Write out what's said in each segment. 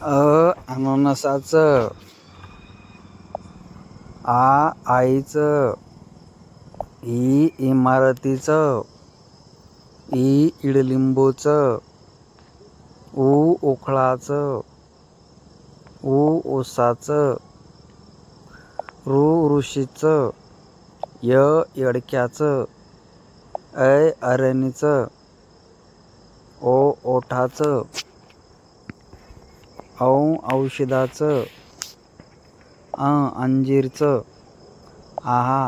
अ अननसाचं. आ आईचं. इ इमारतीचं. इ इडलिंबूचं. उ ओखळाचं उ ओसाचं ऋ ऋषीचं. य यडक्याचं. ऐ अरणीचं. ओ ओठाचं. औ औषधाचं अ अंजीरचं आहा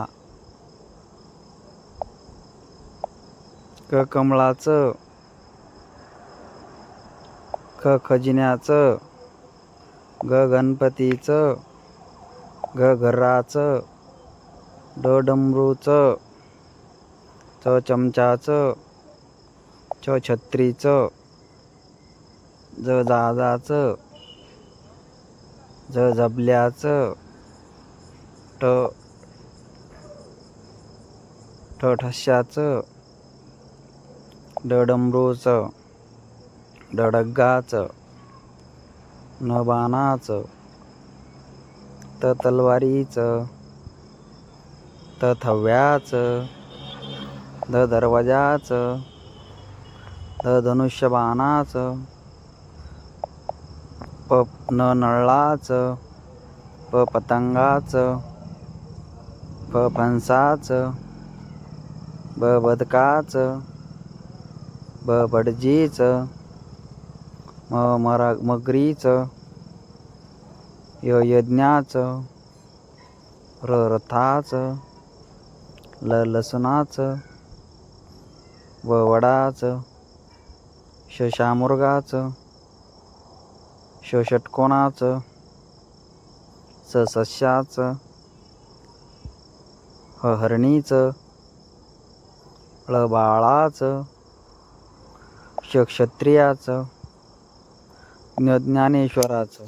क कमळाचं ख खजिन्याचं ग गणपतीचं घ घराचं ड डमरूचं च चमचाचं छ छत्रीचं ज जहाजाचं ज जबल्याचं ट ठ ठश्याचं ड डडग्गाचं न बाणाचं त तलवारीचं त थव्याचं द दरवाजाचं द धनुष्यबाणाचं प न नळाचं प पतंगाचं फ फणसाचं ब बदकाचं ब भटजीचं म मरा मगरीचं य यज्ञाचं र रथाचं ल लसणाचं व वडाचं श शामुर्गाचं ष षटकोणाचं स सस्याचं ह हरणीचं ळ बाळाचं श क्षत्रियाचं ज्ञानेश्वराचं?